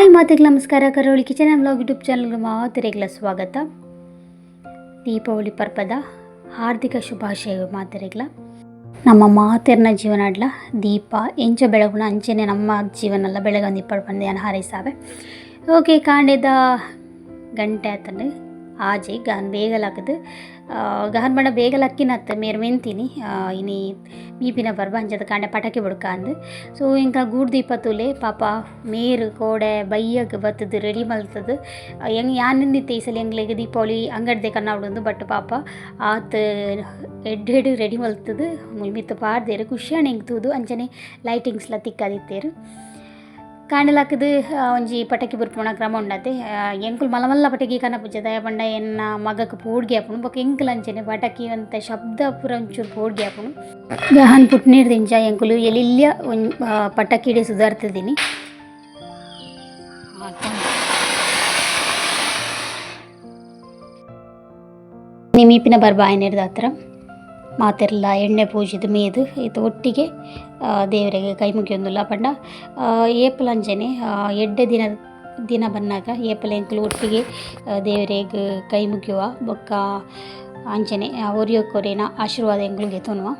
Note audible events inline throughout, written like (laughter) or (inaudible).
Hi ಮಾತೆಗೆ ನಮಸ್ಕಾರ, ಕರೋಳಿ ಕಿಚನ್ ಬ್ಲಾಗ್ ಯೂಟ್ಯೂಬ್ ಚಾನಲ್ಗೆ ಮಾತೆರೆಗಳ ಸ್ವಾಗತ. ದೀಪಾವಳಿ ಪರ್ಪದ ಹಾರ್ದಿಕ ಶುಭಾಶಯ ಮಾತೆರೆಗಳ. ನಮ್ಮ ಮಾತೆರ್ನ ಜೀವನಾಡ್ಲ ದೀಪ, ಎಂಚ ಬೆಳಗುನ ಅಂಚೆನೆ ನಮ್ಮ ಜೀವನಲ್ಲ ಬೆಳಗ್ಗೆ ಒಂದು ಇಪ್ಪತ್ತು ಬಂದೆ ಹಾರೈಸಾವೆ. ಓಕೆ, ಕಾಂಡೆದ ಗಂಟೆ ಆತಂಡು ಆಜೆ ಗಾನ್ ಬೇಗಲಾಕದು ಗಹನ್ ಬಣ್ಣ ಬೇಗಲಕ್ಕಿನತ್ತ ಮೇರ್ ಮೆಂತಿನಿ. ಇನಿ ಮೀಪಿನ ಬರ್ಬ ಅಂಜದ ಕಾಂಡೆ ಪಟಾಕಿ ಬುಡ್ಕ ಅಂದು ಸೊ, ಇಂಕ ಗೂಡ್ ದೀಪ ತುಲೆ ಪಾಪ ಮೇರು ಕೋಡೆ ಬೈಯಗ್ ಬತ್ತದು, ರೆಡಿ ಮಲ್ತದು. ಹೆಂಗ್ ಯಾನಿಂದಿತ್ತೆ ಈ ಸಲ ಎಂಗ್ಲಿಗೆ ದೀಪಾವಳಿ ಅಂಗಡ್ದೆ ಕನ್ನವಡು ಬಟ್ ಪಾಪ ಆತ ಎಡ್ ಎಡ್ ರೆಡಿ ಮಲ್ತದು. ಮಿತ್ತ ಪಾಡ್ದೇರು ಖುಷಿಯಾಣ ಹೆಂಗ್ತುದು ಲೈಟಿಂಗ್ಸ್ ಲೈಟಿಂಗ್ಸ್ಲ ತಿಕ್ಕದಿತ್ತೇರು. ಕಾಂಡಲಾಕದು ಒಂಜಿ ಪಟಾಕಿ ಬುರ್ಪುಣ ಕ್ರಮ ಉಂಡತೆ. ಎಂಕುಲು ಮಲ್ಲ ಮಲ್ಲ ಪಟಕಿ ಕನ ಪುಜ. ದಯ ಎನ್ನ ಮಗಕ್ ಪೋಡ್ಗೆ ಆಪುಂಡು ಬೊಕ ಎಂಕುಲು ಅಂಚನೆ ಪಟಾಕಿ ಅಂತ ಶಬ್ದ ಪೂರ ಒಂಚೂರು ಪೋಡ್ಗೆ ಆಪುಂಡು ಗಹನ್ ಪುಟ್ನಿಡ್ದು ದಿಂಜ ಎಂಕುಲು. ಎಲಿಲ್ಯ ಒಂಜ್ ಪಟಾಕಿಡೆ ಸುಧಾರ್ತದಿನಿ ನಿಮೀಪಿನ ಬರ್ಬ ಆಯ್ನೆರ್ದ ಹತ್ರ ಮಾತೆರ್ಲ ಎಣ್ಣೆ ಪೂಜಿದ ಮೇದು. ಇದು ಒಟ್ಟಿಗೆ ದೇವರಿಗೆ ಕೈ ಮುಗಿಯೊಂದುಲ್ಲ ಪಂಡ ಅಂಜನೆ ಎಡ್ಡೆ ದಿನ ದಿನ ಬಂದಾಗ ಏಪಲ್ ಎಂಕ್ಲು ಒಟ್ಟಿಗೆ ದೇವರಿಗೆ ಕೈ ಮುಗಿಯುವ ಬೊಕ್ಕ ಅಂಜನೆ ಒರಿಯೋ ಆಶೀರ್ವಾದ ಎಂಕ್ಲು ತೊನುವ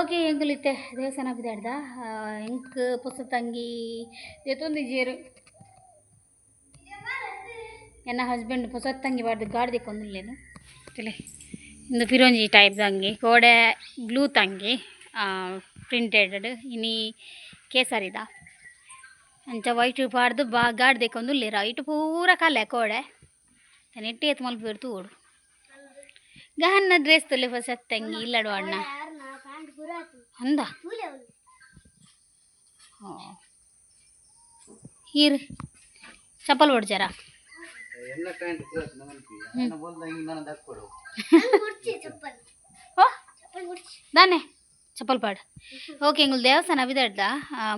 ಓಕೆ ಎಂಕುಲಿತ್ತೆ ದೇವಸ್ಥಾನ ಬಿದ್ದಾಡ್ದ ಎಂಕ್ ಪುಸ ತಂಗಿ ಎತ್ತೊಂದು ಜೇರು. ಎನ್ನ ಹಸ್ಬೆಂಡ್ ಪುಸ್ತಕ ತಂಗಿ ಬಾರ್ದು ಗಾಡಿ ಕೊಂದಿಲ್ಲೇನು? ತಿಳಿ. ಇಂದು ಫಿರೋಂಜಿ ಟೈಪ್ ತಂಗಿ ಕೋಡೆ ಬ್ಲೂ ತಂಗಿ ಪ್ರಿಂಟೆಡ್ ಇನಿ ಕೇಸರಿದ. ಅಂಚ ವೈಟ್ ಪಾಡ್ದು ಬಾ ಗಾಡಿ ದಿಕ್ಕೊಂದು ಲೇರ ಇಟ್ಟು ಪೂರ ಕಲೆ ಕೋಡೆ. ನೆಟ್ಟಿ ಎತ್ತು ಮಲ್ಪ ತೂಡು ಗಹನ್ನ ಡ್ರೆಸ್ ತಲೆ ಹೊಸ ತಂಗಿ, ಇಲ್ಲಡು ಅಣ್ಣ. ಅಂದ? ಹೀರ್. ಚಪ್ಪಲ್ ಹೊಡ್ಜಾರ? ದಾನೆ. ಚಪ್ಪಲ್ ಪಾಡ್. ಓಕೆ ಎಂಗುಲ್ ದೇವಸ್ಥಾನ ಬಿದಾಡ್ದ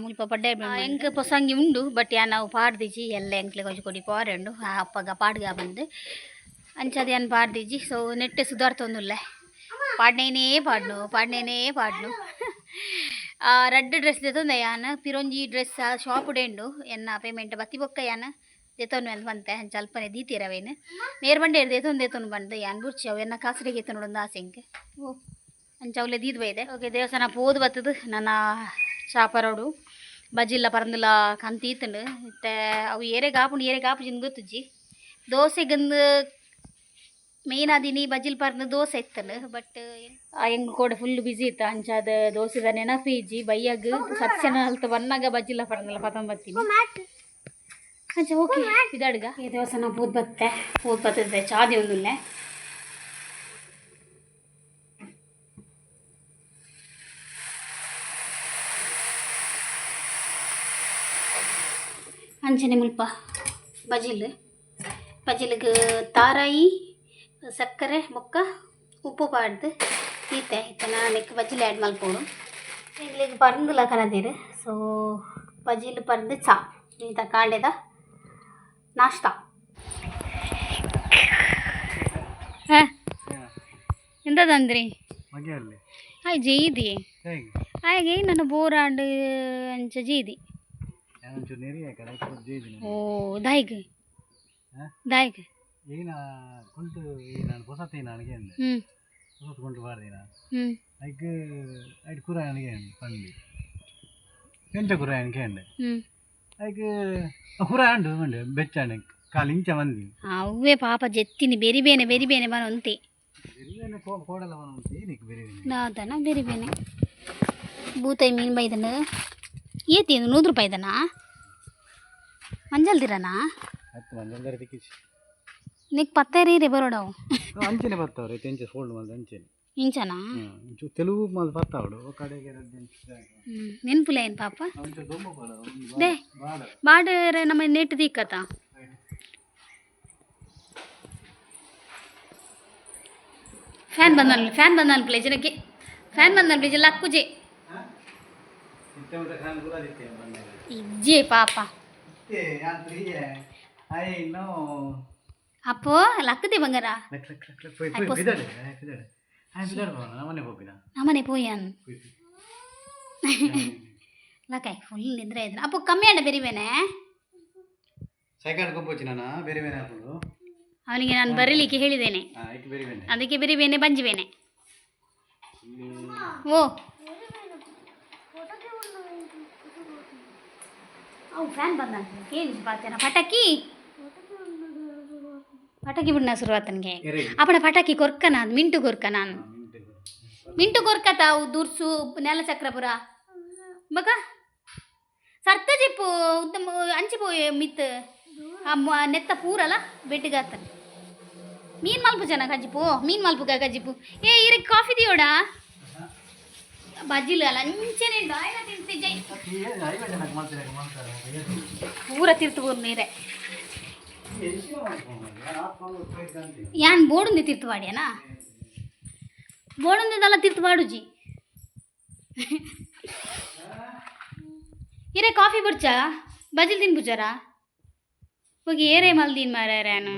ಮುಲ್ಪ ಪಡ್ಡೆ ಎಂಕ್ ಪೊಸಂಗಿ ಉಂಡು ಬಟ್ ಯಾ ನಾವು ಪಾಡ್ದಿಜಿ ಎಲ್ಲ ಹೆಂಗ್ಲಿ ಕೊಂಚ ಕೊಡಿ ಪಾರಂಡು ಅಪ್ಪಗ ಪಾಡ್ಗ ಬಂದು. ಅಂಚದ ಏನು ಪಾಡ್ದಿಜಿ ಸೊ ನೆಟ್ಟೆ ಸುಧಾರ್ತೊಂದುಲ್ಲೆ ಪಾಡ್ನೇನೇ ಪಾಡ್ನು ಪಾಡ್ನೇನೇ ಪಾಡ್ನು రెడ్ డ్రెస్ తెతుంది యాన పిరొంజి డ్రెస్ షాప్ డేండు ఎన్న పేమెంట్ బత్తి బొక్క యాన ದೇತೊನ್ ಅಂತ ಬಂತೆ ಹಂಚ ಅಲ್ಪನೆ ದೀತಿರವೇನು ನೇರ್ ಬಂಡೆ ದೇತೊನ್ ದೇತೊನ್ ಬಂದು ಯಾನ್ ಬುರ್ಚಿ ಅವು ಎನ್ನ ಕಾಸರಿಗೆ ಏತ ನೋಡೊಂದು ಆಸೆಂಗೆ ಓ ಅಂಚ ಅವಲೆ ದೀದ್ ಬೈದೆ ಓಕೆ ದೇವಸ್ಥಾನ ಪೋದು ಬತ್ತದು ನನ್ನ ಚಾಪರೋಡು ಬಜಿಲ್ಲ ಪರಂದುಲ ಕಂತಿ ಈತಂಡು ಮತ್ತೆ ಅವು ಏರೆ ಗಾಪುಂಡು ಏರೆ ಗಾಪು ಜಿನ್ ಗೊತ್ತುಜ್ಜಿ ದೋಸೆಗಂದು ಮೇನ್ ಆದಿನಿ ಬಜಿಲ್ ಪರ್ನ ದೋಸೆ ಇತ್ತನು ಬಟ್ ಹೆಂಗ್ ಕೂಡ ಫುಲ್ ಬಿಸಿ ಇತ್ತು ಅಂಚಾದ ದೋಸೆದ ನೆನಪಿಜ್ಜಿ ಬೈಯಾಗ ಸತ್ಯನ ಹಲ್ತ ಬನ್ನಾಗ ಬಜ್ಜಿಲ್ಲ ಪರ್ನಲ್ಲ ಪತಂ ಬರ್ತೀನಿ ಅಂಚ ಓಕೆ ಇದಾಡ್ಗ ಈ ದೇವಸ್ಥಾನ ಪೂದ್ ಬತ್ತೆ ಪೂದ್ ಬತ್ತದೆ ಚಾದಿ ಒಂದುಲ್ಲೆ ಅಂಚನೆ ಮುಲ್ಪ ಬಜಿಲ್ ಬಜಿಲ್ಗೆ ತಾರಾಯಿ ಸಕ್ಕರೆ ಬೊಕ್ಕ ಉಪ್ಪು ಪಾಡ್ದು ಈತೆ ಇತ್ತನ ನೆಕ್ ಬಜಿಲ್ ಆ್ಯಡ್ ಮಲ್ಪೋಡು ಇಲ್ಲಿಗೆ ಪರ್ಂದುಲ ಕರದಿರು ಸೊ ಬಜಿಲ್ ಪರ್ದು ಚಾ ಈತ ಕಾಂಡೆದ ನಾಷ್ಟ ಹಾಂ ಎಂತದಂದ್ರಿ ಮಗೆಯಲ್ಲಿ ಆಯ್ ಜೀದಿ ಹೇಗೆ ಆಯ್ಗೆ ನನ್ನ ಬೋರಾಂಡ್ ಅಂಚ ಜೀದಿ ಯಾನೊಂಚೂರು ನೆರಿಯ ಕಡೆ ಜೇದಿನ ಓ ದಾಯ್ಗ್ ಹಾ? ದಾಯ್ಗ್ ಈಗಿನ ಕುಂಟು ಈ ನಾನು ಹೊಸತಿ ನನಗೆ ಅಂದೆ ಹ್ಞೂ ಹೊಸತು ಕುಂಟು ಬಾರ್ದಿನ ಹ್ಞೂ ಅದಕ್ಕೆ ಐದು ಕುರ ನನಗೆ ಅಂದೆ ಪಂಡಿ ಎಂಚ ಕುರ ನನಗೆ ಅಂದೆ ಹ್ಞೂ ಅದಕ್ಕೆ ಕುರ ಅಂಡು ಮಂಡೆ ಬೆಚ್ಚಾಂಡೆ ಕಾಲು ಇಂಚ ಮಂದಿ ಅವೇ ಪಾಪ ಜೆತ್ತಿನಿ ಬೆರಿಬೇನೆ ಬೆರಿಬೇನೆ ಬನೊಂತೆ ಬೇರೆ ಕೋಡಲ್ಲ ಬಂದು ಏನಕ್ಕೆ ಬೇರೆ ನಾದನ ಬೆರಿಬೇನೆ ಬೂತಾಯಿ ಮೀನು ಬೈದನ ಏತಿ ಇದು ನೂರು ರೂಪಾಯಿ ಇದನಾ ಮಂಜಲ್ದಿರನಾ ಹತ್ತು ಮಂದಿ ಎಲ್ಲರೂ ತಿಕ್ಕಿಸಿ నీకు పత్తారీ రే బరోడావు ಅಂಚೆನೆ ಬರ್ತಾವ್ರೆ ತೆಂಚೆ ಫೋಲ್ಡ್ ಮಾಡಿದ ಅಂಚೆನೆ ఇంచనా ಒಂಚೂರು తెలుగు ಮಾತು ಬರ್ತಾವಡು ಕಡೆಗೆ ನೆನ್ಪುಲೇನು ಪಾಪ ಒಂಚೂರು ದೊಂಬ ಕೊಡ ದೇ ಬಾಡ ಬಾಡ ನಮ್ಮ ನೆಟ್ ದಿಕ್ಕತ್ತ ಫ್ಯಾನ್ ಬಂದಲ್ಲ ಫ್ಯಾನ್ ಬಂದಲ್ಲ ಪ್ಲೇಜ್ ಜನಕ್ಕೆ ಫ್ಯಾನ್ ಬಂದಲ್ಲ ಪ್ಲೇಜ್ ಲಕ್ಕುಜೆ ಇತ್ತೆ ಮತ್ತೆ ಖಾನ್ ಗುರಾದಿತ್ತೆ ಬಂದಾಗ ಇಜ್ಜೆ ಪಾಪ ಇತ್ತೆ ಯಾಂತ್ರಿಗೆ ಐ ನೋ ಅಪ್ಪೋ ಲಕ್ಕತಿ ಬಂಗಾರ. ನಮ್ಮನೆ ಪೋಯನ್ (laughs) ಲಕಾಯ್ ಫುಲ್ ನಿದ್ರೆ ಇದ್ರ. ಅಪ್ಪ ಕಮ್ಮಿ ಅಣ್ಣ ಬೆರಿವೇನೆ ಬೆರಿವೇನೆ ಅವನಿಗೆ ನಾನು ಬರೀಲಿಕ್ಕೆ ಹೇಳಿದ್ದೇನೆ. ಅದಕ್ಕೆ ಬೆರಿಬೇನೆ ಬಂಜಿವೇನೆ ಓ. ಅವು ಫ್ಯಾನ್ ಬಂದ ಏನು ಪಾತೇನ ಪಟಾಕಿ. ಪಟಾಕಿ ಬಿಡ್ನ ಶುರುವಾತನಿಗೆ ಎರೆ. ಅಪ್ಪಣ ಪಟಾಕಿ ಕೊರ್ಕನ ಮಿಂಟು ಕೊರ್ಕ ನಾನು ಮಿಂಟು ಕೊರ್ಕ. ತಾವು ದುರ್ಸು ನೆಲ ಚಕ್ರಪುರ ಬಕ ಸರ್ತ ಜಿಪ್ಪು ಉತ್ತಮ ಅಂಚಿ ಪೋಯ್ ಮಿತ್ ನೆತ್ತ ಪೂರಲ್ಲ ಬೆಟ್ಟಿಗಾತನ ಮೀನ್ ಮಲ್ಪು ಜನ ಕಜ್ಜಿಪು ಮೀನ್ ಮಲ್ಪು ಕಜ್ಜಿಪು ಏ ಇರ ಕಾಫಿ ದಿಯೋಡ? ಬಜ್ಜಿಲು ಅಲ್ಲ ಅಂಚೆನೆ ಬಾಯಿನ ತಿಂತಿದ್ದೆ ಪೂರ ತಿರ್ತು ನೀರೆ. ಯಾನ್ ಬೋಡುಂದಿ ತಿರ್ತು ಬಾಡ್ಯಾನಾ ಬೋಡುಂದಿದಲ್ಲ ತಿರ್ತು ಬಾಡುಜಿ ಏರೆ ಕಾಫಿ ಬರ್ಚ ಬಜಿಲ್ ತಿನ್ ಬುಜಾರ ಹೋಗಿ ಏರೆ ಮಲ್ದಿನ್ ಮಾರ್ಯಾನು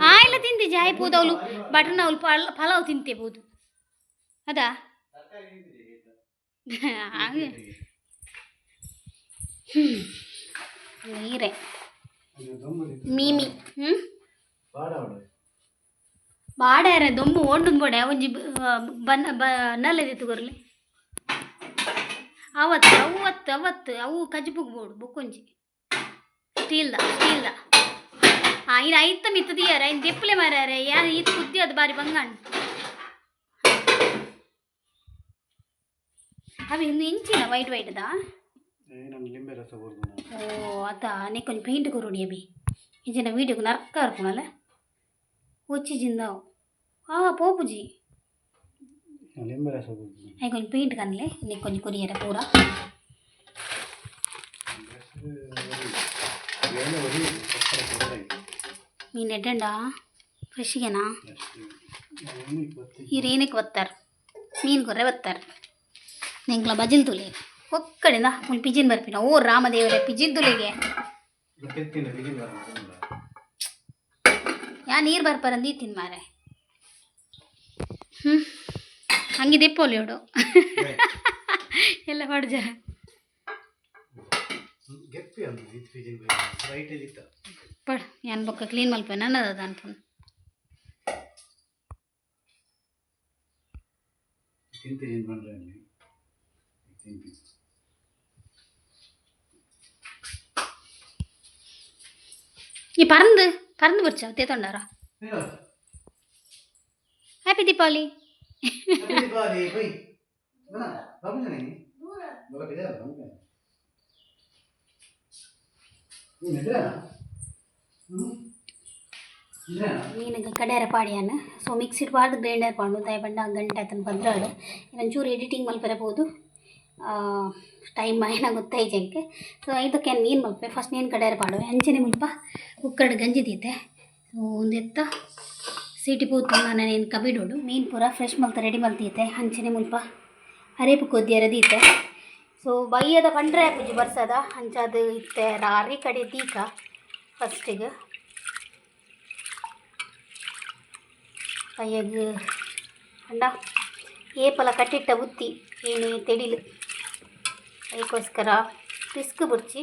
ಆ, ಇಲ್ಲ ತಿಂತಿಜಿ ಆಯ್ ಪೂದವ್ಲು ಅವಳು. ಬಟನ್ ಅವಳು ಪಲ್ ಪಲಾವ್ ತಿಂತೆ ಬೋದು ಅದಾ? ಹಾಗೆ. ನೀರೇ ಮೀಮಿ. ಹ್ಞೂ ಬಾಡ್ಯಾರೆ ದೊಂಬು ಓಂಡು ಬೋಡೆ ಒಂಜಿ ಬನ್ನ ಬ ನಲ್ಲದಿತ್ತು ಗೊರ್ಲಿ. ಅವತ್ತು ಅವತ್ತು ಅವತ್ತು ಅವು ಕಜ್ಜಿಪುಗ್ ಬೋಡು ಬೊಕ್ಕೊಂಜಿ. ಸ್ಟೀಲ್ದ ಸ್ಟೀಲ್ದ. ಆ ಇನ್ನು ಐತ ಮಿತ್ತ ದಿಯಾರ ಇನ್ನು ದೆಪ್ಪಲೆ ಮಾರ್ಯಾರೆ ಯಾ ಇದು ಬುದ್ಧಿ ಅದು ಬಾರಿ ಬಂಗಾಣ. ಅವು ಇನ್ನು ಇಂಚಿನ ವೈಟ್ ವೈಟ್ದಾ? ನಾನು ಲಿಂಬೆ ರಸ ಕೊಡ್ದು ಓ ಅತ್ತ ನೀ ಕೊಂಚ ಪೇಂಟ್ ಕೊರೋಡಿ ಅಭಿ ಇಂಚಿನ ವೀಡಿಯೋಗೆ ನರ್ಕ ಇರ್ಕೊಳಲ್ಲ వచ్చిందావు పోపుజీ ನಾನು ಲಿಂಬೆ ರಸ ಕೊಡ್ದು అవి కొంచెం పెయింట్ కనలే నీకు కొంచెం కొరియర పూర మీ నెట్టండా ఫ్రెష్గానా ఈ రేనికి వస్తారు మీన్ కొర్రె వస్తారు నేను బజిల్ తులే ಒಕ್ಕಡಿಂದ ಒಂದು ಪಿಜಿನ್ ಬರ್ಪಿನ ಓ ರಾಮದೇವರೇ ಪಿಜಿನ್ ತುಲಿಗೆ. ಯಾ ನೀರು ಬರ್ಪಾರಂದು ತಿನ್ ಮಾರೆ. ಹ್ಞೂ ಹಂಗಿದೆ ಪೋಲಿಯೋಡು (laughs) ಎಲ್ಲ ಮಾಡ ಏನು ಕ್ಲೀನ್ ಮಲ್ಪ ನನ್ನದ ಅನ್ಪುನ್ ತಿಂತ ಏನು ಮಾಡ್ರಿ ಬರ ಪರಂದು ಪರಂದು ನೀನು ಎದ್ರಾ ಹ್ಞೂ ಇದ್ರಾ ನೀನು ಕಡೆಯರ ಪಾಡ್ಯಾನ ಸೊ ಮಿಕ್ಸಿಡ್ ಪಾಡ್ದು ಗ್ರೈಂಡರ್ ಪಾಡು ದಯ ಬಂಡ ಗಂಟೆ ಆತನ ಬಂದ್ರಾಡು ಒಂಚೂರು ಎಡಿಟಿಂಗ್ ಮಲ್ಪರಬಹುದು ಟೈಮ್ ಏನ ಗೊತ್ತೈಜಂಕೆ ಸೊ ಇದಕ್ಕೆ ನೀನು ಮಲ್ಪೆ ಫಸ್ಟ್ ನೀನು ಕಡೆಯರ ಪಾಡು ಅಂಚನೆ ಮುಲ್ಪ ಕುಕ್ಕರ್ಡ್ ಗಂಜಿ ಒಂದು ಸೊ ಒಂದೆತ್ತ ಸೀಟಿ ಪೂತ ನಾನು ನೀನು ಕಬಿಡೋಡು ಮೀನು ಪೂರ ಫ್ರೆಶ್ ಮಲ್ತ ರೆಡಿ ಮಲ್ತಿದ್ದೆ ಹಂಚನೆ ಮುಲ್ಪ. ಅರೇಪು ಕೊದ್ದಿಯರ ದೀತೆ. ಸೊ ಬೈಯದ ಪಂಡ್ರೆ ಪೂಜೆ ಬರ್ಸದ. ಹಂಚದು ಇತ್ತೆ, ರಾರಿ ಕಡೆ ದೀಕ ಫಸ್ಟಿಗೆ ಕೈಯಾಗ ಅಂಡ ಏಪಲ ಕಟ್ಟಿಟ್ಟ ಉತ್ತಿ ಏನು ತೆಡಿಲು. ಅದಕ್ಕೋಸ್ಕರ ರಿಸ್ಕ್ ಬುಡ್ಚಿ.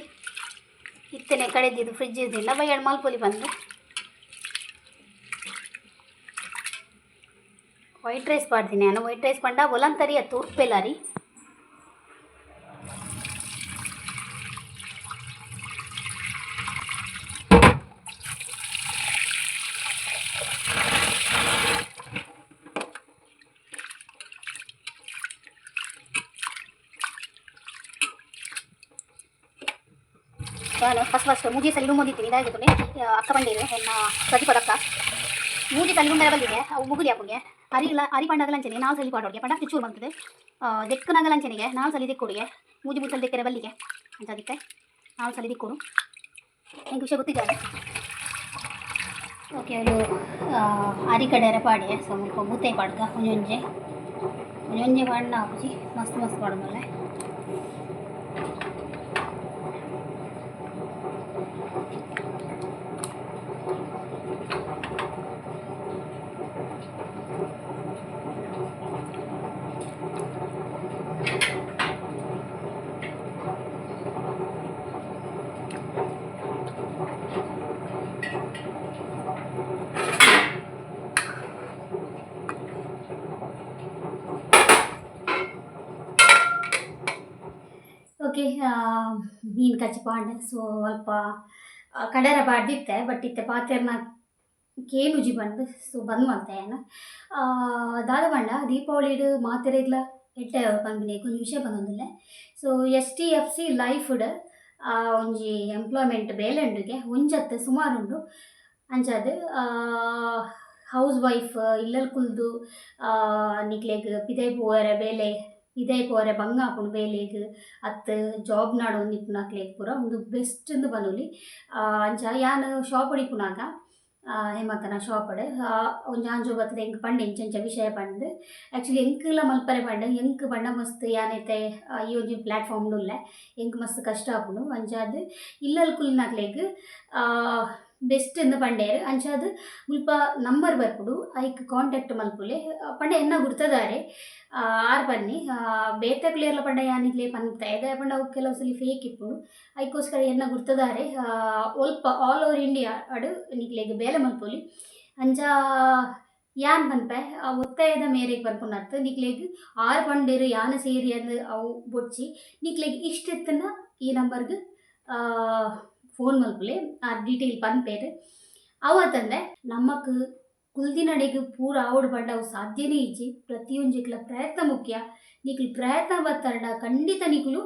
ಇತ್ತನೆ ಕಡೆದಿದ್ದು ಫ್ರಿಜ್ ಇದ್ದಿಲ್ಲ ಬೈ ಎರಡು ಮಲ್ಪೊಲಿ ಬಂದು. ವೈಟ್ ರೈಸ್ ಮಾಡ್ತೀನಿ ನಾನು. ವೈಟ್ ರೈಸ್ ಪಂಡ ಒಲಂತರಿ ಅದು ತೂರ್ಪೆಲ್ಲ ರೀ ನಾನು ಫಸ್ಟ್ ಫಸ್ಟ್ ಮೂಜಿ ಸಲೂನ್ ಬಂದಿದ್ದೀನಿ ಇದಾಗಿದ್ದೀನಿ ಅಕ್ಕ ಬಂದಿರು ನನ್ನ ಪ್ರತಿಪದಕ್ಕ ಮೂಜಿ ಸಲೂನ್ ಮೇಲೆ ಬಂದಿದ್ದೆ ಅವು ಮುಗಿಲಿ ಹಾಕೊಂಡೆ ಅರಿಲ್ಲ ಅರಿ ಪಂಡಾಗಲ್ಲ ಅಂಚನೆ ನಾವು ಸಲಿ ಪಾಡೋಡಿಗೆ ಪಂಡಾಗ ಕಿಚ್ಚೂರು ಬಂತದೆ ದೆಕ್ಕನಾಗಲ್ಲ ಅಂಚನೆಗೆ ನಾವು ಸಲಿ ದಿಕ್ಕೋಡಿಗೆ ಮೂಜಿ ಮುಸಲ್ ದಿಕ್ಕರೆ ಬಲ್ಲಿಗೆ ಅಂತ ಅದಕ್ಕೆ ನಾವು ಸಲಿ ದಿಕ್ಕೋಡು ನನಗೆ ವಿಷಯ ಗೊತ್ತಿದೆ ಓಕೆ ಅವರು ಅರಿ ಕಡೆ ಪಾಡಿಗೆ ಸ್ವಲ್ಪ ಮೂತೆ ಪಾಡ್ಕ ಒಂಜೊಂಜೆ ಒಂಜೊಂಜೆ ಪಾಡ್ನ ಹಾಕಿ ಮಸ್ತ್ ಮಸ್ತ್ ಪಾಡೋದಲ್ಲ ಓಕೆ ಮೀನು ಕಚ್ಚಿ ಪಾಂಡೆ, ಸೊ ಅಲ್ಪ ಕಡರ ಬಾಡ್ದಿತ್ತೆ ಬಟ್ ಇತ್ತೆ ಪಾತ್ರೆನ ಕೇನುಜಿ ಬಂದು, ಸೊ ಬಂದು ಮಾಡ್ತೆ ಏನು ದಾದ ಬಂಡ ದೀಪಾವಳಿಡು ಮಾತೆರೆಗ್ಲ ಎಟ್ಟೆ ಬಂದ್ಬಿಡಿ ಕೊಂಚ ವಿಷಯ ಬಂದೊಂದಿಲ್ಲ so S T F C ಲೈಫ್ಡ್ ಒಂಜಿ ಎಂಪ್ಲಾಯ್ಮೆಂಟ್ ಬೇಲೆಂಡುಗೆ ಒಂಜತ್ತು ಸುಮಾರು ಉಂಡು ಅಂಚಾದ್ ಹೌಸ್ ವೈಫ್ ಇಲ್ಲಲ್ ಕುಲ್ದು ನಿಕ್ಲೆಗ್ ಪಿದೈ ಪೋವರೆ, ಬೇಲೆ ಬೇಲೆಗ್ ಅತ್ ಜಾಬ್ ನಾಡು ಒಂದಿಪ್ಪುನ ಅಕ್ಲೆಗ್ ಪೂರ ಒಂದು ಬೆಸ್ಟ್ ಅಂದು ಬನೋಲಿ. ಅಂಚ ಯಾನ್ ಶಾಪ್ ಹಿಡಿಪುನಾಗ ಹೇಮಕನ ಶಾಪಡೆ ಒಂಜಿ ಆಂಜೋ ಬತ್ತದ ಎಂಕ್ ಪಂಡ್ ಎಂಚ ವಿಷಯ ಪಂಡ್. ಆ್ಯಕ್ಚುಲಿ ಎಂಕ್ಲ ಮಲ್ಪರೆ ಪಂಡ್, ಎಂಕ್ ಪಂಡ ಮಸ್ತ್ ಯಾನೈತೆ ಈ ಒಂಜಿ ಪ್ಲಾಟ್ಫಾರ್ಮ್ ಉಲ್ಲೆ ಎಂಕ್ ಮಸ್ತ್ ಕಷ್ಟ ಆಪುಂಡು ಅಂಚಾದ್ ಇಲ್ಲಲ್ ಕುಲ್ನಾಕ್ಲೆಗ್ ಬೆಸ್ಟ್ ಇಂದು ಪಂಡೇರ್ ಅಂಚಾದ್ ಮುಲ್ಪ ನಂಬರ್ ಬರ್ಪುಡು ಐಕ್ ಕಾಂಟ್ಯಾಕ್ಟ್ ಮಲ್ಪುಲೆ ಪಂಡೆ ಎನ್ನ ಗುರ್ತದಾರೆ ಆರ್ ಬನ್ನಿ ಬೇತೆ ಕ್ಲಿಯರ್ಲ ಪಂಡ ಯಾನಿಗ್ಲೇ ಪಂತ ಎದೆ ಪಂಡ ಅವು ಕೆಲವು ಸಲ ಫೇಕ್ ಇಪ್ಪುಡು ಐಕೋಸ್ಕರ ಎನ್ನ ಗುರ್ತದಾರೆ ಒಲ್ಪ ಆಲ್ ಓವರ್ ಇಂಡಿಯಾ ಅಡು ನಿಕ್ಲೆಗ್ ಬೇಲೆ ಮಲ್ಪೊಲಿ ಅಂಚ ಯಾನ್ ಪನ್ಪೆ ಆ ಒತ್ತಾಯದ ಮೇರೆಗೆ ಬರ್ಕೊಂಡತ್ತ ನಿಕ್ಲೆಗ್ ಆರ್ ಪಂಡೇರು ಯಾನ ಸೇರಿ ಅಂದ್ ಅವು ಬೊಚ್ಚಿ ನಿಕ್ಲೆಗ್ ಇಷ್ಟೆತ್ತನ ಈ ನಂಬರ್ಗ್ ಫೋನ್ ಮಲ್ಪುಲೆ ಆ ಡೀಟೇಲ್ ಬೇರೆ. ಅವತ್ತಂದೆ ನಮ್ಮಕ್ ಕುಲ್ದಿನಡೆಗ್ ಪೂರ ಆವಡ್ ಪಂಡ ಅವು ಸಾಧ್ಯನೇ ಇಜ್ಜಿ ಪ್ರತಿಯೊಂಜಿಕ್ಲ ಪ್ರಯತ್ನ ಮುಖ್ಯ. ನಿಕ್ಲು ಪ್ರಯತ್ನ ಬತ್ತರ್ಡ ಖಂಡಿತ ನಿಕ್ಲು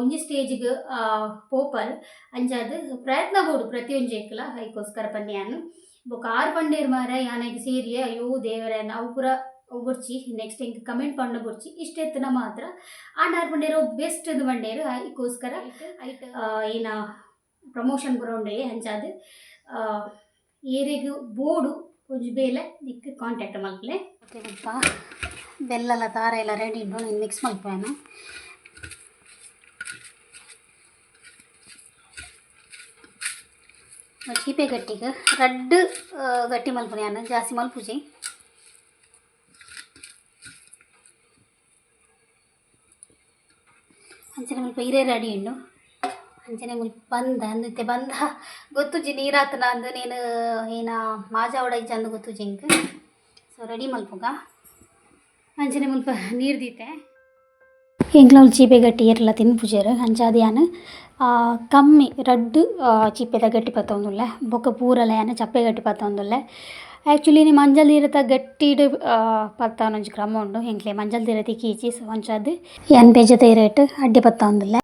ಒಂಜಿ ಸ್ಟೇಜ್ಗ್ ಪೋಪರ್ ಅಂಜಾದ ಪ್ರಯತ್ನ ಬೋಡು ಪ್ರತಿಯೊಂಜೆಕ್ಲ ಅದಕ್ಕೋಸ್ಕರ ಪನ್ಯಾನು ಬೊಕ ಆರು ಪಂಡೇರ್ ಮಾರ ಯಾನೆಗ್ ಸೇರಿ ಅಯ್ಯೋ ದೇವರೇ ಅವು ಪೂರ ಬುರ್ಚಿ ನೆಕ್ಸ್ಟ್ ಹೆಂಗೆ ಕಮೆಂಟ್ ಪಂಡ ಬುರ್ಚಿ. ಇಷ್ಟೆತ್ತನ ಮಾತ್ರ. ಆ ನಾರ್ ಪಂಡೇರು ಬೆಸ್ಟ್ ಇದು ಪಂಡೇರು ಅದಕ್ಕೋಸ್ಕರ ಐಟ್ ಏನ ಪ್ರಮೋಷನ್ ಬರೋಂಡೆ ಹಂಚಾದ್ ಏರೆಗ್ ಬೋಡು ಒಂಜಿ ಬೇಲೆ ನಿಕ್ ಕಾಂಟ್ಯಾಕ್ಟ್ ಮಲ್ಪಲೆ ಓಕೆ ಸ್ವಲ್ಪ ಬೆಲ್ಲ ದಾರ ಎಲ್ಲ ರೆಡಿ ಉಂಟು ನೀನು ಮಿಕ್ಸ್ ಮಲ್ಪೇನು ಚೀಪೆ ಗಟ್ಟಿಗೆ ರಡ್ಡ್ ಗಟ್ಟಿ ಮಲ್ಪನೆ ನಾನು ಜಾಸ್ತಿ ಮಲ್ಪುಜಿ ಅಂಚನೆ ಮುಲ್ಪ ಹಿರೇ ರೆಡಿ ಉಂಡು ಅಂಚನೆ ಮುಲ್ಪ ಬಂದ ಅಂದಿತ್ತೆ ಬಂದ. ಗೊತ್ತುಜಿ ನೀರಾತನ ಅಂದು ನೀನು ಏನ ಮಾಜಾ ಉಡೈಜ್ ಅಂದು ಗೊತ್ತುಜಿ ಹಿಂಗೆ ಸೊ ರೆಡಿ ಮಲ್ಪುಗ? ಅಂಚನೆ ಮುಲ್ಪ ನೀರು ದೀತೆ. ಎಂಕ್ಲವ್ಲು ಚೀಪೆ ಗಟ್ಟಿ ಏರ್ಲ ತಿನ್ಪುಜೇರು ಅಂಚಾದ ಯಾನು ಕಮ್ಮಿ ರಡ್ಡು ಚೀಪೆದ ಗಟ್ಟಿ ಪತ್ತೊಂದುಲ್ಲೆ. ಬೊಕ್ಕ ಪೂರಲ್ಲ ಏನು ಚಪ್ಪೆ ಗಟ್ಟಿ ಪತ್ತೊಂದುಲ್ಲೆ. ಆ್ಯಕ್ಚುಲಿ ನೀ ಮಂಜಲ್ ತೀರತ ಗಟ್ಟಿಡು ಪತ್ತ ಪತ್ತಾನೊಂಜಿ ಕ್ರಮ ಉಂಡು. ಎಂಕ್ಲೆ ಮಂಜಲ್ ದೀರತಿ ಕೀಚಿ, ಸೊ ಅಂಚಾದ್ ಬೇಜತೆ ರೇಟ್ ಅಡ್ಡಿ ಪತ್ತೊಂದುಲ್ಲೆ.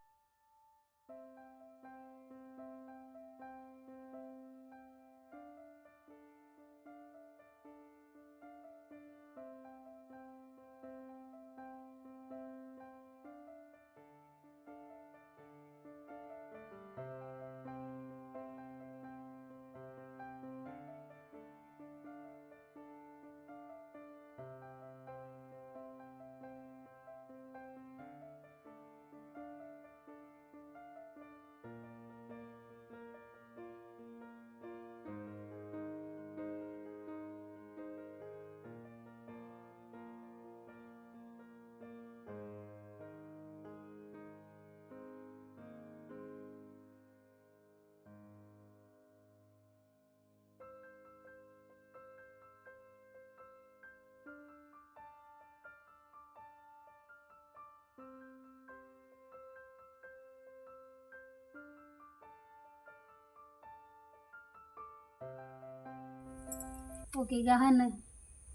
ಓಕೆ ಗಹನ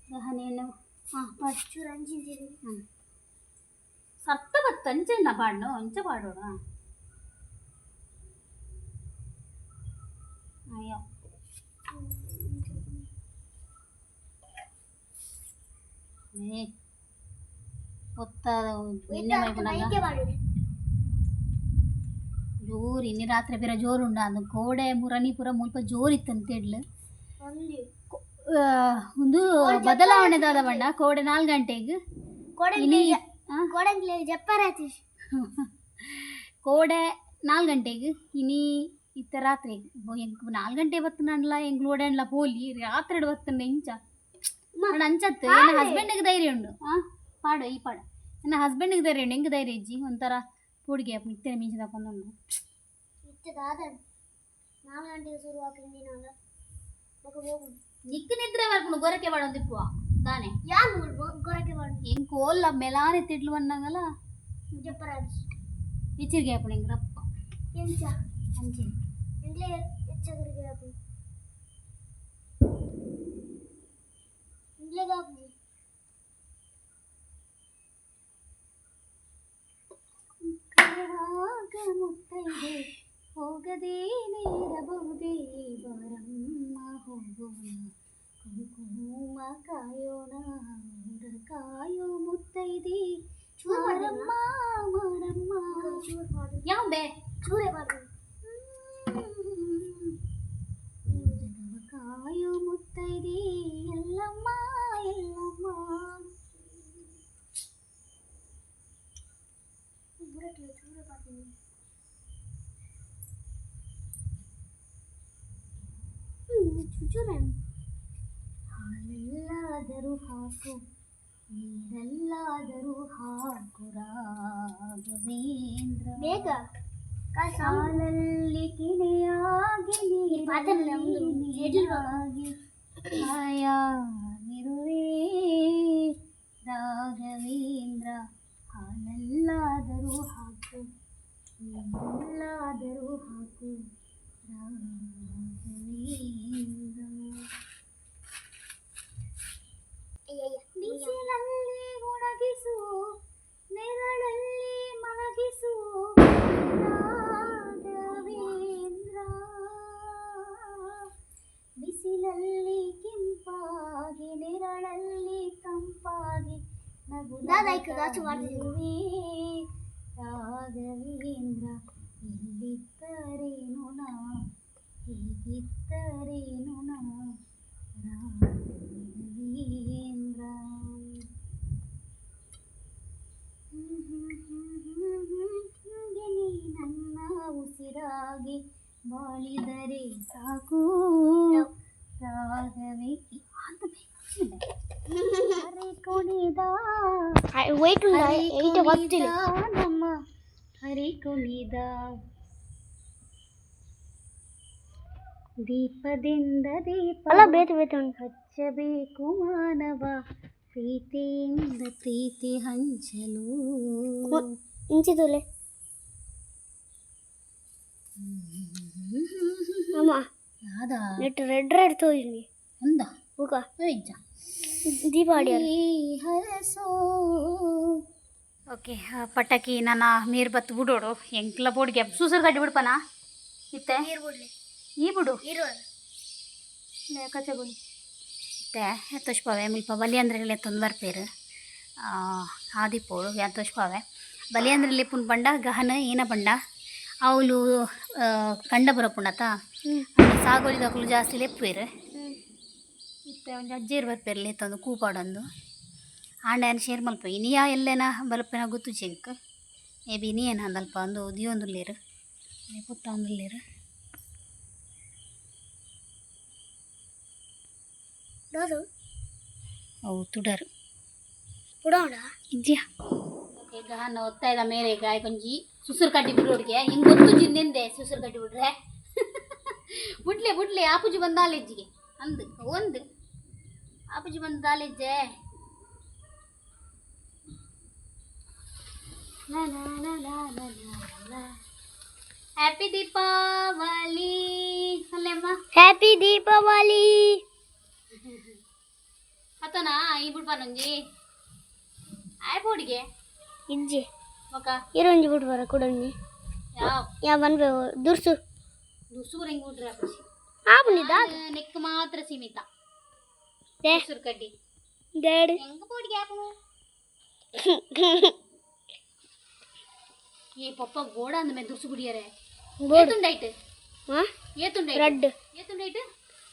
ಗಹನೇನು ಹಾಂ ಪಚ್ಚೂರು ಅಂಜಿದ್ದೀರಿ ಹಾಂ. ಸತ್ತ ಬತ್ತು ಅಂಚೆಣ್ಣ ಪಾಡ್ನು ಅಂಚೆ ಪಾಡೋಣ ಅಯ್ಯೋ. ಏ ಒತ್ತಾದ ಜೋರು ಇನ್ನಿ ರಾತ್ರಿ ಬೇರೆ ಜೋರುಂಡ ಅದು ಗೋಡೆ ಮುರಣಿಪುರ ಮುಲ್ಪ ಜೋರಿತ್ತಂತೇಡ್ಲು ಒಂದು ಬದಲಾವಣೆದಾದ ಬಣ್ಣ ಕೋಡೆ ನಾಲ್ಕು ಗಂಟೆಗೆ ಇನಿ ಆ? ಕೋಡೆ ನಾಲ್ಕು ಗಂಟೆಗೆ ಇನಿ ಇತ್ತ ರಾತ್ರಿ ಎಂಕ್ ನಾಲ್ಕು ಗಂಟೆ ಬತ್ತನಲ್ಲ ಎಂಕ್ ಓಡಾಡ್ಲ ಪೋಲಿ ರಾತ್ರಿ ಬತ್ತನ ಇಂಚ ನನ್ನ ಅಂಚತ್ತು ನನ್ನ ಹಸ್ಬೆಂಡಿಗೆ ಧೈರ್ಯ ಉಂಡು ಆ ಪಾಡು ಈ ಪಾಡ ನನ್ನ ಹಸ್ಬೆಂಡಿಗೆ ಧೈರ್ಯ ಉಂಡು ಹೆಂಗೆ ಧೈರ್ಯ ಇಜ್ಜಿ ಒಂಥರ ಪೂಡಿಗೆ ಮಿತ್ತೆ ಮಿಂಚಿ ತಕೊಂಡು ನಿಕ್ಕ ನಿದ್ರೆ ಬರ್ಕೊಂಡು ಗೊರಕೆ ಮಾಡೋದಿಪ್ಪು ದಾನೆ ಹೆಂಗ್ ಕೋಲ್ಲ ಮೆಲಾನೆ ತಿಡ್ಲು ಬಂದಂಗಲ್ಲ ಇಚ್ಚಿರ್ಗೆ ಹಾಪಣ ಹೆಂಗ್ ರಪ್ಪ ಅಂಚೆ ಕರವಾಗ ಮುತ್ತೈದೆ ಹೋಗದೇ ನೇರಬಹುದೇ ಬರಮ್ಮ కుంకుమ కాయోనా కాయో ముత్తైది చూరమ్మ మరమ్మ యాంబే చూరే పాడు కాయో ముత్తైది ఎల్లమ్మా ಹಾಲೆಲ್ಲಾದರೂ ಹಾಕು ನೀರೆಲ್ಲಾದರೂ ಹಾಕು ರಾಘವೇಂದ್ರ. ಬೇಗ. ಸಾಲಲ್ಲಿ ಕಿಣಿಯಾಗಿ? ನೀರಾಗಿ ಕಾಯಾಗಿರುವೆ ರಾಘವೇಂದ್ರ. ಹಾಲೆಲ್ಲಾದರೂ ಹಾಕು ನೀರೆಲ್ಲಾದರೂ ಹಾಕು ರಾಘವೇಂದ್ರ. ಬಿಸಿಲಲ್ಲಿ ಕೆಂಪಾಗಿ ನೆರಳಲ್ಲಿ ತಂಪಾಗಿ ನಗು ದಾದಾ, ಈಗ ದಾಚು ಮಾಡ್ತಿದ್ದೀನಿ. ರಾಘವೇಂದ್ರ ಎಲ್ಲಿದ್ದರೇನು ನಾ ಹೇಗಿದ್ದರೇನು ನಾ ವೈಟ್ ಹರಿ ಏಯ್ಟ್ ಗೊತ್ತಿಲ್ಲ ಕುಣಿದ ನಮ್ಮ ಹರಿ ಕುಣಿದ ದೀಪದಿಂದ ದೀಪ ಅಲ್ಲ ಬೇತು ಬೇತು ಉಂಟು ಹಚ್ಚಬೇಕು ಮಾನವ ಪ್ರೀತಿಯಿಂದ ಪ್ರೀತಿ ಹಂಚಲು ಇಂಚಿದುಲೆ ಅಮ್ಮ ಯಾದ ನೆಟ್ ರೆಡ್ ರೆಡ್ ತೋಯಿನಿ ಒಂದ ಹೋಗ ಇಜ್ಜ ದೀಪಾವಳಿ ಹರಸೋ ಓಕೆ ಪಟಾಕಿ ನನ್ನ ನೀರು ಬತ್ತು ಬಿಡೋಡು. ಎಂಕ್ಲ ಬೋಡ್ಗೆ. ಸೂಸರ್ ಗಡ್ಡಿ ಬಿಡ್ಪನ? ಇತ್ತೆ? ಈ ಬಿಡು. ಕಚಗುಳಿ ಇತ್ತೆ ಎತ್ತೋಷ್ಪಾವೆ. ಮಿಲ್ಪ ಬಲಿ ಅಂದ್ರೆ ಆ ಬರ್ಪೇರು ಆದಿಪೋಳು ಯಾತೋಷ್ಪವೆ ಬಲಿ ಅಂದ್ರೆ ಪುನ್ ಬಂಡ ಗಹನ ಏನ ಬಂಡ ಅವಳು ಕಂಡ ಬರಪುಣತ ಪುಣತ ದಕ್ಕಲು ಜಾಸ್ತಿ ಲೆಪ್ಪೇರು ಇತ್ತೆ ಒಂದು ಅಜ್ಜೇರ್ ಬರ್ಪೇರ್ಲಿ ತಂದು ಕೂಪಾಡೊಂದು. ಆಂಡ್ಯಾನ ಶೇರ್ ಮಲ್ಪ. ಇನಿಯ ಎಲ್ಲೇನ ಬಲ್ಪನ ಗೊತ್ತು ಚೆಂಕ್ ಮೇ ಬಿ ಇನಿಯೇನ ಅಂದಲ್ಪ ಒಂದು ದಿಯೊಂದು ಲೇರು. ಪುಟ್ಟ ಒಂದು ಲೇರು. ದಾದು? ಅವು ತುಡರು. ಇದ್ಯಾ? ಓಕೆ ಗಹನ ಒತ್ತಾ ಇದ್ದ ಮೇಲೆ ಗಾಯ ಕೊಂಜಿ ಸುಸುರು ಕಟ್ಟಿ ಹುಡುಗೆ. ಹಿಂಗೆ ಗೊತ್ತು ಜಿಂದೆ ಸುಸುರು ಕಟ್ಟಿ ಬಿಡ್ರೆ. ಬಿಡ್ಲೆ ಬಿಡ್ಲೆ ಆಪುಜಿ ಬಂದ ಆಲೆಜ್ಜಿಗೆ ಅಂದು ಒಂದು. ಆಪುಜಿ ಬಂದ ಆಲೆಜ್ಜೆ ಹ್ಯಾಪಿ ದೀಪಾವಳಿ ಅಲ್ಲೇಮ್ಮ ಹ್ಯಾಪಿ ದೀಪಾವಳಿ ಅತ್ತನಾ ಈ ಬಿಡ್ಬಾನೊಂಜಿ ಆಯ್ ಬೋಡಿಗೆ ಇಜ್ಜಿ ಒಕ ಇರೊಂಜಿ ಬಿಟ್ಟು ಬರ ಕೊಡೊಂಜಿ ಯಾವ ಯಾ ಬನ್ಬೆ ದುರ್ಸು ದುಸೂರ್ ಹೆಂಗ್ ಬಿಡ್ರೆ ಅಪ್ಪಚ್ಚಿ ಆಪುನಿ ದಾದ ನೆಕ್ ಮಾತ್ರ ಸೀಮಿತ ದೇ ಸುರ್ ಕಡ್ಡಿ ಡ್ಯಾಡಿ ಈ ಪಪ್ಪ ಗೋಡ ಅಂದ ಮೇಲೆ ದುರ್ಸು ಕುಡಿಯರೆ ಬೋರ್ಡ್ ಏತುಂಡೈಟ್ ಹಾಂ ಏತುಂಡೈಟ್ రెడ్ ಏತುಂಡೈಟ್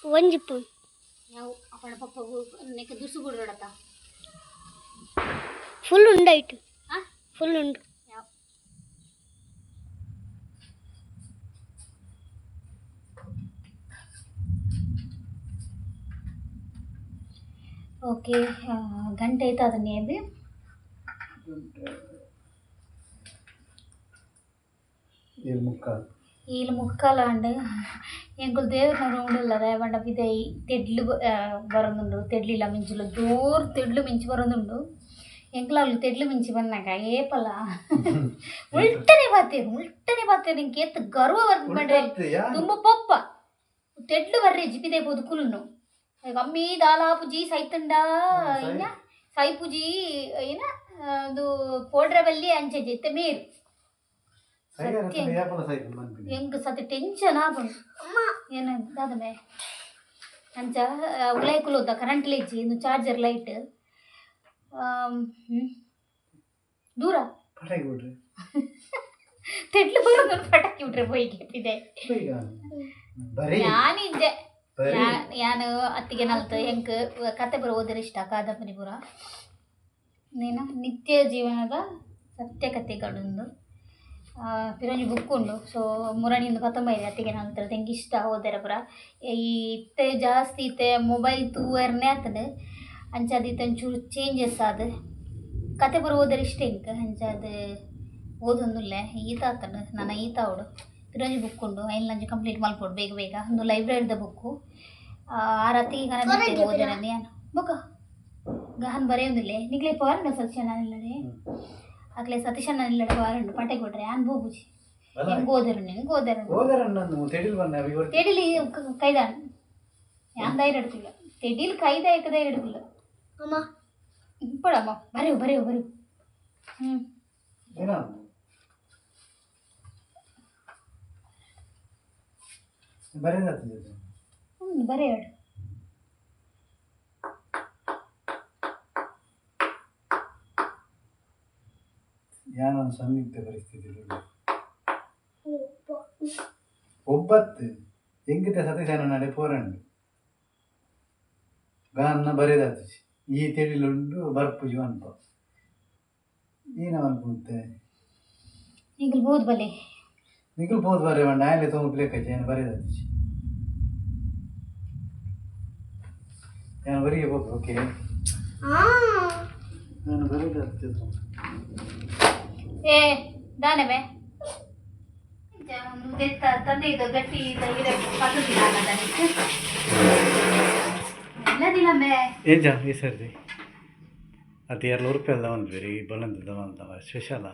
ಒಂಜಿ ಪೂನ್ ಯಾವ ಅಪ್ಪನ ಪಪ್ಪ ನೆಕ್ಕ ದುರ್ಸು ಕುಡಿರೋಡತ್ತ ಫುಲ್ ಉಂಡಾಯ್ತು ಹಾ ಫುಲ್ ಉಂಡು ಯಾವ ಓಕೆ ಗಂಟೆ ಆಯ್ತು ಅದನ್ನೇ ಅದು వీళ్ళ ముక్కలు అండి ఎంకులు దేవుని రూములు ఏమంటే ఇది తెడ్లు బరుందుండు తెడ్లు ఇలా మించులు దూరు తెడ్లు మించి బరుందుండు ಎಂಕ್ಲಾಗ್ಲು ತೆಡ್ಲು ಮಿಂಚಿ ಬಂದಾಗ ಏಪಲ್ಲ ಉಲ್ಟನೆ ಬರ್ತೀರಿ ಉಲ್ಟನೆ ಬರ್ತೀರಿ ನಿಂಗೆ ಎತ್ತು ಗರ್ವ ಬರ್ಕೊಂಡ್ರೆ ತುಂಬ ಪೊಪ್ಪ ತೆಡ್ಲು ಬರ್ರಿ ಜಿಪಿದೆ ಬದುಕುಲು ಅಮ್ಮಿ ದಾಲಾಪುಜಿ ಸೈತಂಡ ಏನ ಸೈಪುಜಿ ಏನ ಅದು ಕೋಡ್ರಬಲ್ಲಿ ಅಂಚೆ ಜೊತೆ ಮೇರು ಅದಾದಮೆ ಅಂಚ ಹೋದ ಕರೆಂಟ್ ಲೇಜಿ ಇನ್ನು ಚಾರ್ಜರ್ ಲೈಟ್ ದೂರ. ಪಟಾಕಿ ಬಿಡ್ರಿ ತೆಡ್ಲು ಪಟಾಕಿ ಬಿಟ್ರೆ ಬೈ ಕೆಟ್ಟಿದೆ. ನಾನಿದ್ದೆ ಯಾನು ಅತ್ತಿಗೆ ನಲ್ತು ಹೆಂಗ್ ಕತೆ ಬರೋ ಓದಿರ ಇಷ್ಟ ಕಾದಂಬರಿ ಪುರ. ನೀನು ನಿತ್ಯ ಜೀವನದ ಸತ್ಯ ಕಥೆಗಳೊಂದು. ಪಿರಂಜಿ ಬುಕ್ ಉಂಡು ಸೊ ಮುರಣಿಂದು ಕತ್ತಂಬೈದೆ ಅತ್ತಿಗೆ ನಂತರ ತೆಂಗೆ ಇಷ್ಟ ಹೋದರೆ ಪುರ. ಈ ಇತ್ತೆ ಜಾಸ್ತಿ ಇತ್ತೆ ಮೊಬೈಲ್ ತೂವರ್ನೇ ಆಗ್ತದೆ. ಅಂಚಾದ ಇತ್ತ ಒಂಚೂರು ಚೇಂಜಸ್ ಆದ. ಕತೆ ಬರೋ ಹೋದರೆ ಇಷ್ಟ ಇಂಕ ಅಂಚಾದ ಓದೊಂದುಲ್ಲೆ ಈತ ಆತನ ನನ್ನ ಈತ ಅವಡು ಪಿರಂಜಿ ಬುಕ್ ಉಂಡು ಐನ್ ನಂಜಿ ಕಂಪ್ಲೀಟ್ ಮಾಡ್ಕೊಡು ಬೇಗ ಬೇಗ. ಒಂದು ಲೈಬ್ರರಿದ ಬುಕ್ಕು ಆ ರಾತ್ರಿಗೆ ಕನ ಓದಿರಂದು ಏನು? ಬುಕ್ಕ ಗಹನ್ ಬರೆಯೊಂದಿಲ್ಲ. ನಿಗ್ಲೆ ಪಾರಂಡ ಸೆಕ್ಷನ್ ನಾನಿಲ್ಲಡೆ? ಅಕ್ಲೆ ಸತೀಶ್ ನಾನಿಲ್ಲಡೆ ಪಾರಂಡು ಪಟೆ ಕೊಟ್ರೆ ಆನ್ ಬೋಗುಜಿ ಹೆಂಗ್ ಓದರು ಹೆಂಗ್ ಓದರು ಹೋದರನ್ನು ತೆಡಿಲ್ ಬಂದ ಇವತ್ತು? ತೆಡಿಲಿ ಕೈದಾನ್ ಯಾನ್ ಧೈರ್ಯ ಇಡ್ತಿಲ್ಲ ತೆಡಿಲ್ ಕೈದ ಏಕ ಧೈರ್ಯ ಇಡ್ತಿಲ್ಲ ಅಮ್ಮ. ಇಪ್ಪಡಮ್ಮ ಬರೆಯು ಬರೆಯು ಬರೆಯು. ಹ್ಞೂ ಬರೆ ಬರೆದಾಗ್ತದೆ ಯಾನೊಂದು ಸಂದಿಗ್ಧ ಪರಿಸ್ಥಿತಿ ಒಬ್ಬತ್ತು. ಎಂಕಿತ ಸತೀಶನ ನಡೆ ಪೋರಂಡು ಗಾನ್ನ ಬರೆದಾತು ಈ ತಿಳಿಲುಂಡು ಬರ್ಪುಜಿ ಅನ್ಪ ಏನ ಅನ್ಕೊಂತೆ ಈಗ ಬೋದು ಬಲೆ. ನಿಖಲ್ ಬೋದು ಬರೆ ಬಂಡ ಆಯ್ಲೆ ತುಂಬ ಪ್ಲೇಕ ಏನು ಬರೆದಾತು ನಾನು ಬರೀ ಹೋಗಿ ಓಕೆ. ನಾನು ಬರೆದಾತು ಏ ದಾನೆ ಬೇ ತೆತ್ತ ತಂದೆ ಇದು ಗಟ್ಟಿ ಇದು ಪದ್ಧತಿ ಎಲ್ಲ ದಿನ ಬೇ ಏನ್ ಜಾ ಈ ಸರ್ತಿ? ಅದು ಎರಡು ನೂರು ರೂಪಾಯಿ ಅಲ್ಲ ಒಂದು ಬೇರೆ ಈ ಬಲಂದ ಅಂತ ಸ್ಪೆಷಲ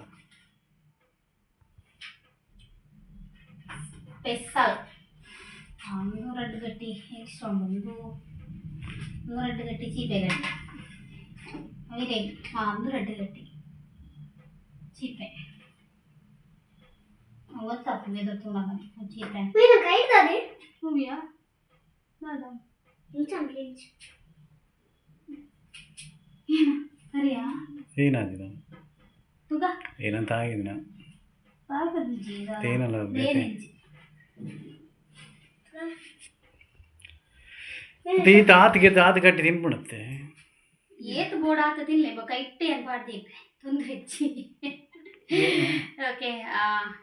ಸ್ಪೆಷಲ್ ನೂರೆಂಟು ಗಟ್ಟಿ ಎಕ್ಸ್ಟ್ರಾ ಒಂದು ನೂರೆಂಟು ಗಟ್ಟಿ ಚೀಪೆ ಗಟ್ಟಿ. ಅವಿದೆ ಹಾಂ ನೂರೆಂಟು ಗಟ್ಟಿ. ठीक है व्हाट्सएप वेदर थोड़ा सा ठीक है वेदर गाइड दादी हो गया दादा नीचे नीचे अरे यार ಏನಾಗಿದೆ ತುಗ ಏನಂತ ಆಗಿದಿನ ಪಾಕದ ಜೀರ ಏನಲ್ಲ ಬೇರೆ ತೀ ತಾತ್ಗೆ ತಾತ್ ಕಟ್ಟಿ ತಿನ್ಬಿಡುತ್ತೆ ಏತ್ ಬೋಡ ಆತದಿಲ್ಲ ಬಕ ಇಟ್ಟೆ ಅನ್ಬಾರ್ದು ತೊಂದ್ರೆ ಹೆಚ್ಚಿ ఓకే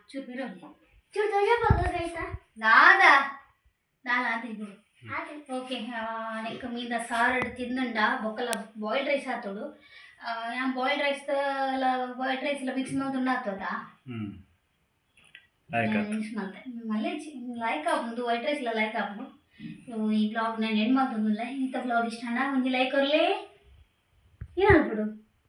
చూపిరు చూడోజా పదోజా నాదా నాదా తిను ఓకే నీకు మీద సారడు తిన్నుండ బొక్కల బాయిల్డ్ రైస్ ఆతుడు ഞാൻ ബോയിൽഡ് റൈസ് ബോയിൽഡ് റൈസിൽ മിക്സ് മൗത്ത് ഉണ്ടാത്തതാ ಲೈಕ್ ಆಗ್ಬೋದು ವೈಟ್ ರೈಸ್ ಲೈಕ್ ಆಗ್ಬೋದು ಈ ಬ್ಲಾಗ್ ನಾನು ಹೆಣ್ಮಗ್ನಿಲ್ಲ ಇಂಥ ಬ್ಲಾಗ್ ಇಷ್ಟ ಒಂದು ಲೈಕ್ ಅವ್ರಲ್ಲೇ ಏನಾಗ್ಬಿಡು